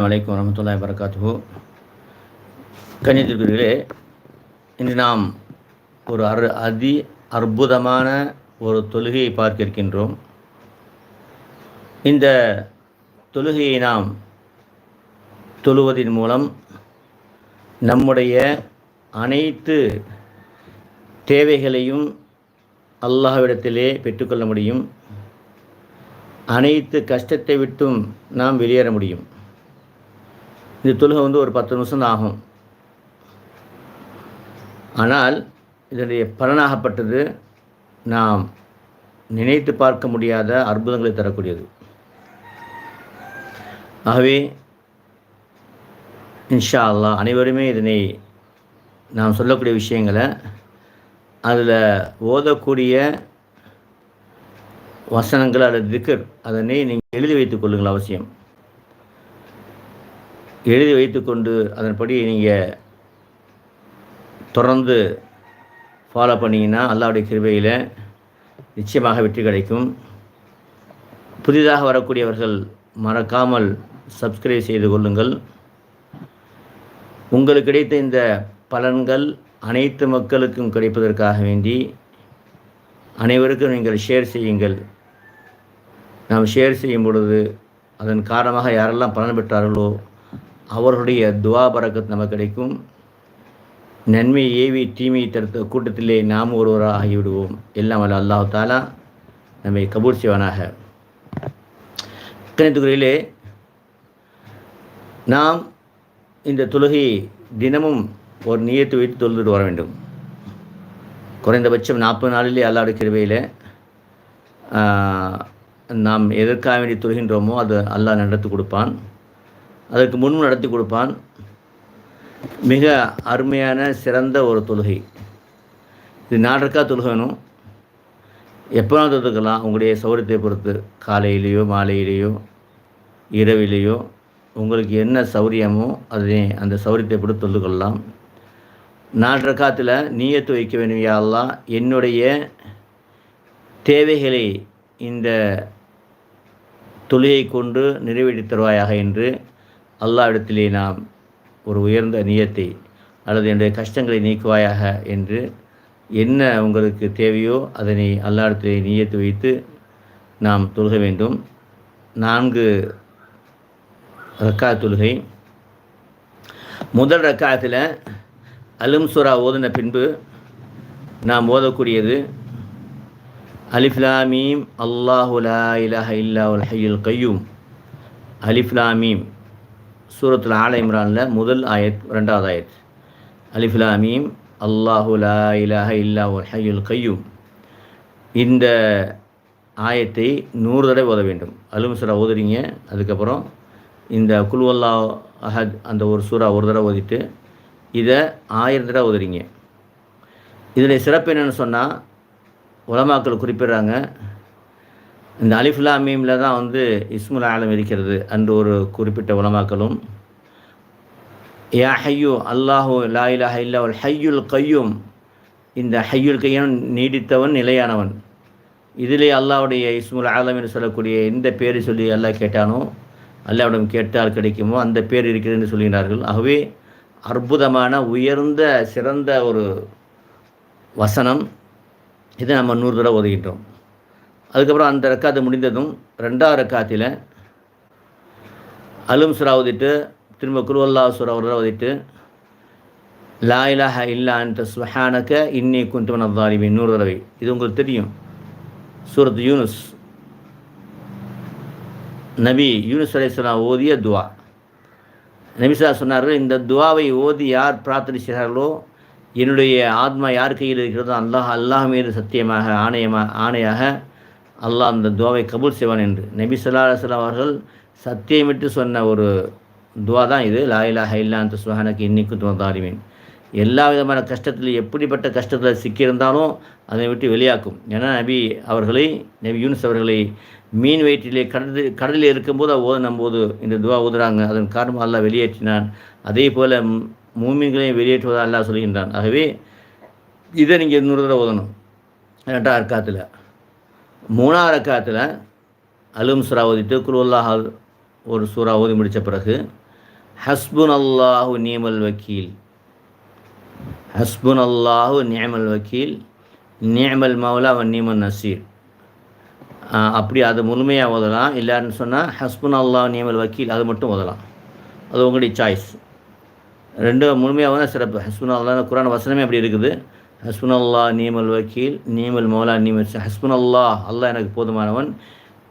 வலைக்கம் வரமத்துல்லாய் வரகாத்து கன்னியத்திற்குரியர்களே இன்று நாம் ஒரு அரு அதி அற்புதமான ஒரு தொழுகையை பார்க்க இருக்கின்றோம். இந்த தொழுகையை நாம் தொழுவதன் மூலம் நம்முடைய அனைத்து தேவைகளையும் அல்லாஹ்விடத்திலே பெற்றுக்கொள்ள முடியும். அனைத்து கஷ்டத்தை விட்டும் நாம் வெளியேற முடியும். இந்த தொழுகை வந்து ஒரு பத்து நிமிஷம் தான் ஆகும். ஆனால் இதனுடைய பலனாகப்பட்டது நாம் நினைத்து பார்க்க முடியாத அற்புதங்களை தரக்கூடியது. ஆகவே இன்ஷா அல்லாஹ் அனைவருமே இதனை நாம் சொல்லக்கூடிய விஷயங்களை அதில் ஓதக்கூடிய வசனங்கள் அல்லது திக்கர் அதனை நீங்கள் எழுதி வைத்துக் கொள்ளுங்கள் அவசியம். எழுதி வைத்துக்கொண்டு அதன்படி நீங்கள் தொடர்ந்து ஃபாலோ பண்ணிங்கன்னா அல்லாவுடைய கிருபையில் நிச்சயமாக வெற்றி கிடைக்கும். புதிதாக வரக்கூடியவர்கள் மறக்காமல் சப்ஸ்கிரைப் செய்து கொள்ளுங்கள். உங்களுக்கு கிடைத்த இந்த பலன்கள் அனைத்து மக்களுக்கும் கிடைப்பதற்காக வேண்டி அனைவருக்கும் நீங்கள் ஷேர் செய்யுங்கள். நாம் ஷேர் செய்யும் பொழுது அதன் காரணமாக யாரெல்லாம் பலன் பெற்றார்களோ அவர்களுடைய துவா பறக்கத் நமக்கு கிடைக்கும். நன்மை ஏவி தீமை தடுத்த கூட்டத்திலே நாம் ஒருவராக ஆகிவிடுவோம். எல்லாம் வல்ல அல்லாஹ் தாலா நம்மை கபூர் செய்வானாக. கணித்துக்குறையிலே நாம் இந்த தொழுகையை தினமும் ஒரு நியத்து வைத்து தொழுதுட்டு வர வேண்டும். குறைந்தபட்சம் நாற்பது நாளிலே அல்லாட கிருவையில் நாம் எதற்காக வேண்டி தொழுகின்றோமோ அது அல்லாஹ் நடத்து கொடுப்பான். அதற்கு முன் நடத்தி கொடுப்பான். மிக அருமையான சிறந்த ஒரு தொழுகை. இது நாடற்கா தொழுகணும் வேணும். எப்போனாலும் தொழுதுக்கலாம். உங்களுடைய சௌரியத்தை பொறுத்து. காலையிலேயோ மாலையிலேயோ இரவிலேயோ உங்களுக்கு என்ன சௌரியமோ அதனை அந்த சௌரியத்தை பொறுத்து தொழுது கொள்ளலாம் நாலு நீயத்து வைக்க வேண்டும் யாரெல்லாம் என்னுடைய தேவைகளை இந்த தொழுகை கொண்டு நிறைவேற்றி தருவாயாக என்று அல்லாவிடத்திலே நாம் ஒரு உயர்ந்த நியத்தை அல்லது என்னுடைய கஷ்டங்களை நீக்குவாயாக என்று என்ன உங்களுக்கு தேவையோ அதனை அல்லாவிடத்திலே நியத்து வைத்து நாம் தொழுக வேண்டும். நான்கு ரக்கா தொழுகை. முதல் ரக்காத்தில் அலும் சுரா ஓதின பின்பு நாம் ஓதக்கூடியது அலிஃப்லாமீம் அல்லாஹுலா இலஹ இல்லா உல் ஹையுல் கையூம். அலிஃப்லாமீம் சூரத்தில் ஆல இம்ரானில் முதல் ஆயத் ரெண்டாவது ஆயத். அலிஃப்லாமீம் அல்லாஹு லா இலாஹ இல்லா உல் ஹையுல் கையூம். இந்த ஆயத்தை நூறு தடவை ஓத வேண்டும். அலும் சுரா ஓதுறீங்க அதுக்கப்புறம் இந்த குல்வல்லா அஹத் அந்த ஒரு சூறா ஒரு தடவை ஓதிட்டு இதை ஆயிரம் தடவை ஓதுறீங்க. இதில் சிறப்பு என்னென்னு சொன்னால் உலமாக்கள் குறிப்பிடுறாங்க இந்த அலிஃபுல்லா மீமில் தான் வந்து இஸ்முல் ஆலம் இருக்கிறது அன்று ஒரு குறிப்பிட்ட உலமாக்களும் யா ஹையு அல்லாஹு லா இலாஹ இல்லா ஹையுல் கையும். இந்த ஹையுல் கையும் நீடித்தவன் நிலையானவன். இதிலே அல்லாவுடைய இஸ்முல் ஆலம் என்று சொல்லக்கூடிய எந்த பேரை சொல்லி அல்லாஹ் கேட்டானோ அல்லாவிடம் கேட்டால் கிடைக்குமோ அந்த பேர் இருக்கிறதுன்னு சொல்கிறார்கள். ஆகவே அற்புதமான உயர்ந்த சிறந்த ஒரு வசனம் இதை நம்ம நூறு தடவை ஒதுக்கிட்டோம் அதுக்கப்புறம் அந்த ரக்காத்து முடிந்ததும் ரெண்டாவது ரக்காத்தில் அலும் சுரா ஓதிட்டு திரும்ப குருவல்லா சுரா ஒரு ஓதிட்டு லா இலாஹ இல்லா அந்த சுஹானக்க இன்னி குந்துமன் அவ்வாலிமின் நூறு தடவை. இது உங்களுக்கு தெரியும். சூரத் யூனுஸ். நபி யூனுஸ் அலையாம் ஓதிய துவா. நபிசா சொன்னார்கள் இந்த துவாவை ஓதி யார் பிரார்த்தனை செய்கிறார்களோ என்னுடைய ஆத்மா யார் கையில் இருக்கிறதோ அல்லாஹ் அல்லாஹ் மீது சத்தியமாக ஆணையமாக ஆணையாக அல்லாஹ் அந்த துவாவை கபூல் செய்வான் என்று. நபி சொல்லா அலுவலாம் அவர்கள் சத்தியமிட்டு சொன்ன ஒரு துவா தான் இது. லாயிலா ஹைல்லா அந்த சுஹானக்கு இன்னைக்கு துவந்தாரிமேன் எல்லா விதமான கஷ்டத்தில் எப்படிப்பட்ட கஷ்டத்தில் சிக்கியிருந்தாலும் அதை விட்டு வெளியாக்கும். ஏன்னா நபி அவர்களை நபி யூனிஸ் அவர்களை மீன் வயிற்றிலே கடல் கடலில் இருக்கும்போது ஓதனும் போது இந்த துவா ஊதுறாங்க அதன் காரணமாக அல்லாஹ் வெளியேற்றினான். அதே போல் மூமின்களையும் வெளியேற்றுவதாக அல்லாஹ் சொல்கின்றான். ஆகவே இதை நீங்கள் நூறு தடவை ஓதணும். ரெண்டாம் ரக்காத்தில் மூணாவது ரக்காத்தில் அலும் சுரா ஓதிட்டு குருவல்லாஹ் ஒரு சூறா ஓதி முடித்த பிறகு ஹஸ்புன் அல்லாஹு நியமல் வக்கீல். ஹஸ்புன் அல்லாஹு நியமல் வக்கீல். நியமல் மௌலா அவன் நீமன் நசீர். அப்படி அது முழுமையாக ஓதலாம். இல்லைன்னு சொன்னால் ஹஸ்புன் அல்லா நியமல் வக்கீல் அது மட்டும் ஓதலாம். அது உங்களுடைய சாய்ஸ் ரெண்டும் முழுமையாக ஓதா சிறப்பு. ஹஸ்புன் அல்லா குரான் வசனமே அப்படி இருக்குது. ஹஸ்புன் அல்லா நீமல் வக்கீல் நீமல் மௌலா நீமல் ஹஸ்புன் அல்லா அல்லாஹ் எனக்கு போதுமானவன்.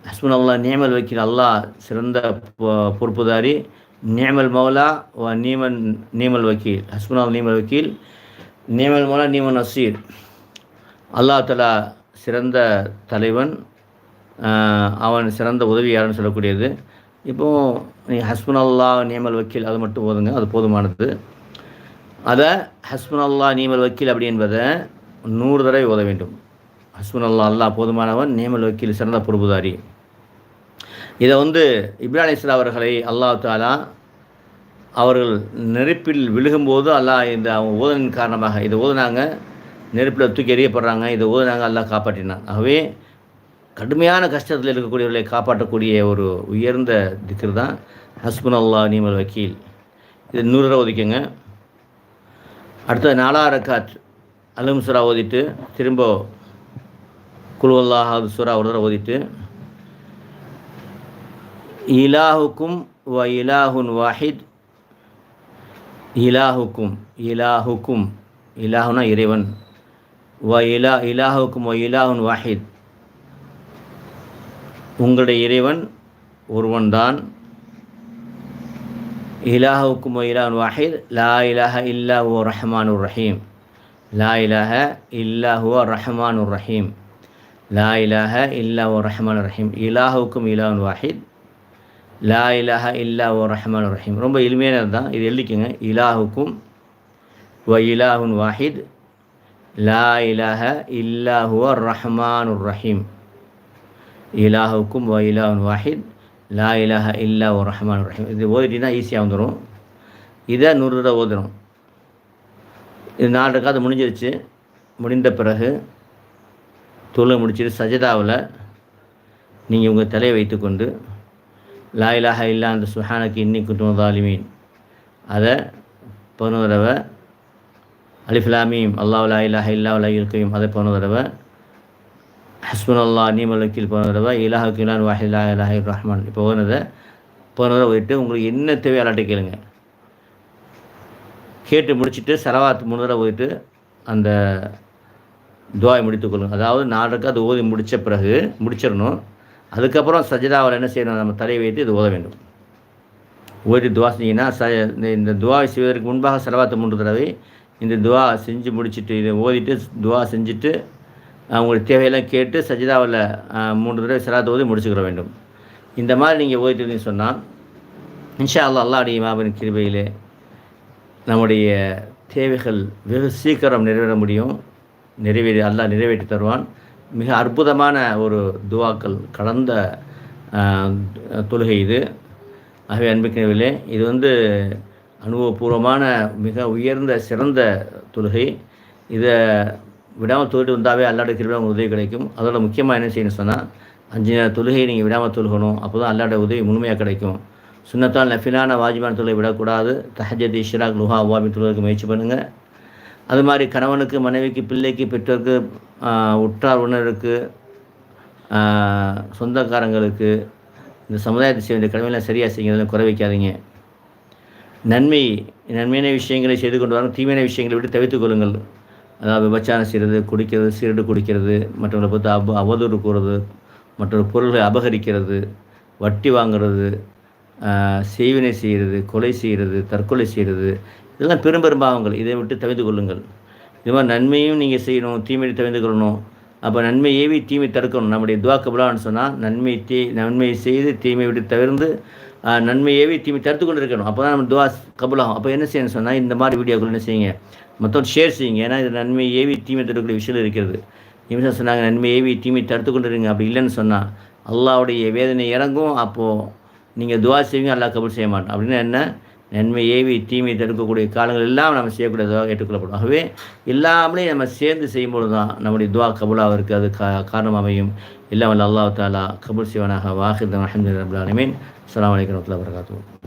ஹஸ்புன் அல்லா நியமல் வக்கீல் அல்லாஹ் சிறந்த பொறுப்புதாரி. நியமல் மௌலா நீமன் நீமல் வக்கீல். ஹஸ்புன் அல்லா நீமல் வக்கீல். நியமல் மௌலா நீமன் நசீர். அல்லா தலா சிறந்த தலைவன். அவன் சிறந்த உதவியாளன்னு சொல்லக்கூடியது. இப்போது நீ ஹஸ்பன் அல்லா நியமல் வக்கீல் அது மட்டும் போதுங்க. அது போதுமானது. அதை ஹஸ்மன் அல்லா நீமல் வக்கீல் அப்படி என்பதை நூறு தடவை ஓத வேண்டும். ஹஸ்மன் அல்லா அல்லா போதுமானவன் நியமல் வக்கீல் சிறந்த பொறுப்புதாரி. இதை வந்து இப்ரான் இஸ்லா அவர்களை அல்லா தாலா அவர்கள் நெருப்பில் விழுகும்போது அல்லாஹ் இந்த அவங்க ஓதனின் காரணமாக இதை ஓதுனாங்க. நெருப்பில் தூக்கி எறியப்படுறாங்க. இதை ஓதுனாங்க அல்லாஹ் காப்பாற்றினான். ஆகவே கடுமையான கஷ்டத்தில் இருக்கக்கூடியவர்களை காப்பாற்றக்கூடிய ஒரு உயர்ந்த திக்கர் தான் ஹஸ்புன் அல்லா நீமல் வக்கீல். இது நூறு ரூபா அடுத்தது நாலா ரக்காத். அலும் சுரா ஓதிட்டு திரும்ப குழுவல்லாஹாது சுரா ஒரு தடவை ஓதிட்டு இலாஹுக்கும் வ இலாஹுன் வாஹித். இலாஹுக்கும் இலாஹுக்கும் இலாஹுனா இறைவன். வ இலா இலாஹுக்கும் வ இலாஹுன் வாஹித். உங்களுடைய இறைவன் ஒருவன்தான். இலாஹுக்கும் இலான் வாஹித் லா இலாஹ இல்லா ஓ ரஹ்மான் ரஹீம் லா இலாஹ இல்லா ஹுவ ரஹ்மான் ரஹீம் லா இலாஹ இல்லா ஓ ரஹ்மான் ரஹீம் இலாஹுக்கும் இலான் வாஹித் லா இலாஹ இல்லா ஓ ரஹ்மான் ரஹீம் ரொம்ப எளிமையானது தான் இது எழுதிக்கோங்க. இலாஹுக்கும் வ இலாஹுன் வாஹித் லா இலாஹ இல்லா ஹுவ ரஹ்மான் ரஹீம் இலாஹுக்கும் வ இலாஹுன் வாஹித் லா இலஹ இல்லா ஒரு ரஹ்மான் ரஹீம். இது ஓதிட்டிங்கன்னா ஈஸியாக வந்துடும் இதை நூறு தடவை ஓதுறோம் இது நாலு ரக்காது முடிஞ்சிருச்சு. முடிந்த பிறகு தொழு முடிச்சிட்டு சஜதாவில் நீங்கள் உங்கள் தலையை வைத்துக்கொண்டு லா இலாஹ இல்லா அந்த சுஹானக்கு இன்னி குட்டும் தாலிமீன் அதை பதினோரு தடவை அலிஃப்லாமீம் அல்லாஹ் லா இலாஹ இல்லா இருக்கையும் அதை பதினோரு தடவை ஹஸ்பன் அல்லா நீமல் வக்கீல் போனதை இலாஹு கிலான் வாஹிலா இலாஹி ரஹ்மான் இப்போ போனதை போனதை போயிட்டு உங்களுக்கு என்ன தேவையோ அல்லாட்ட கேளுங்க. கேட்டு முடிச்சுட்டு சரவாத் மூணு தடவை போயிட்டு அந்த துவாயை முடித்துக்கொள்ளுங்க அதாவது நாலுக்கு அது ஓதி முடித்த பிறகு முடிச்சிடணும். அதுக்கப்புறம் சஜிதாவில் என்ன செய்யணும்? நம்ம தலையை வைத்து இது ஓத வேண்டும். ஓதி துவா செஞ்சீங்கன்னா ச இந்த துவா செய்வதற்கு முன்பாக செலவாத்து மூன்று தடவை இந்த துவா செஞ்சு முடிச்சுட்டு இதை ஓதிட்டு துவா செஞ்சுட்டு அவங்களுக்கு தேவையெல்லாம் கேட்டு சஜிதாவில் மூன்று தடவை சிராத் ஓதி முடிச்சுக்கிற வேண்டும். இந்த மாதிரி நீங்கள் ஓதிட்டு சொன்னால் இன்ஷா அல்லா அல்லாவுடைய மாபெரும் கிருபையிலே நம்முடைய தேவைகள் வெகு சீக்கிரம் நிறைவேற முடியும். நிறைவேறி அல்லா நிறைவேற்றி தருவான். மிக அற்புதமான ஒரு துவாக்கள் கடந்த தொழுகை இது. ஆகவே அன்புக்கினவிலே இது வந்து அனுபவபூர்வமான மிக உயர்ந்த சிறந்த தொழுகை. இதை விடாமல் தொழுட்டு வந்தாவே அல்லாட கிருபியாக உங்களுக்கு உதவி கிடைக்கும். அதோட முக்கியமாக என்ன செய்யணும் சொன்னால் அஞ்சு நேரம் தொழுகை நீங்கள் விடாமல் தொழுகணும். அப்போ தான் அல்லாட உதவி முழுமையாக கிடைக்கும். சுண்ணத்தால் நஃபிலான வாஜிபான தொழிலை விடக்கூடாது. தஹஜத் இஷ்ராக் லுஹா அவாமி தொழுவதற்கு முயற்சி பண்ணுங்கள் அது மாதிரி கணவனுக்கு மனைவிக்கு பிள்ளைக்கு பெற்றோருக்கு உற்றார் உணருக்கு சொந்தக்காரங்களுக்கு இந்த சமுதாயத்தை செய்ய வேண்டிய கடமையெல்லாம் சரியாக செய்யுங்க குறை வைக்காதீங்க. நன்மை நன்மையான விஷயங்களை செய்து கொண்டு வரணும். தீமையான விஷயங்களை விட்டு தவித்துக் கொள்ளுங்கள். அதாவது விபச்சாரம் செய்கிறது குடிக்கிறது சீரடு குடிக்கிறது மற்றவங்களை பார்த்து அவ அவதூறு கூறுறது மற்றொரு பொருள்களை அபகரிக்கிறது வட்டி வாங்கிறது செய்வினை செய்கிறது கொலை செய்கிறது தற்கொலை செய்கிறது. இதெல்லாம் பெரும் பெரும்பாவங்கள் இதை விட்டு தவிர்த்து கொள்ளுங்கள். இது மாதிரி நன்மையும் நீங்கள் செய்யணும் தீமையை தவிர்த்து கொள்ளணும். அப்போ நன்மை ஏவி தீமை தடுக்கணும். நம்முடைய துவா கபலான்னு சொன்னால் நன்மை தீ நன்மை செய்து தீமை விட்டு தவிர்த்து நன்மை ஏவி தீமை தடுத்து கொண்டு இருக்கணும் அப்போ தான் நம்ம துவா கபலாகும். அப்போ என்ன செய்யணும்னு சொன்னால் இந்த மாதிரி வீடியோக்கள் என்ன செய்யுங்க? மொத்தம் ஷேர் செய்யுங்க. ஏன்னா இது நன்மை ஏவி தீமை தடுக்கக்கூடிய விஷயம் இருக்கிறது. நிமிஷம் சொன்னாங்க நன்மை ஏவி தீமை தடுத்து கொண்டு இருங்க அப்படி இல்லைன்னு சொன்னால் அல்லாவுடைய வேதனை இறங்கும். அப்போது நீங்கள் துவா செய்வீங்க அல்லா கபுல் செய்ய மாட்டோம் அப்படின்னு என்ன? நன்மை ஏவி தீமை தடுக்கக்கூடிய காலங்கள் எல்லாம் நம்ம செய்யக்கூடிய துவா ஏற்றுக்கொள்ளப்படும். ஆகவே எல்லாமே நம்ம சேர்ந்து செய்யும்போது தான் நம்முடைய துவா கபுலாக இருக்குது அது கா காரணம் அமையும் எல்லாம் வல்ல அல்லாஹ் தாலா கபுல் சிவனாக வாஹித் அஹமது ரபுல்லாலமீன் அலாம் வலைக்கம் வரகாத்தூர்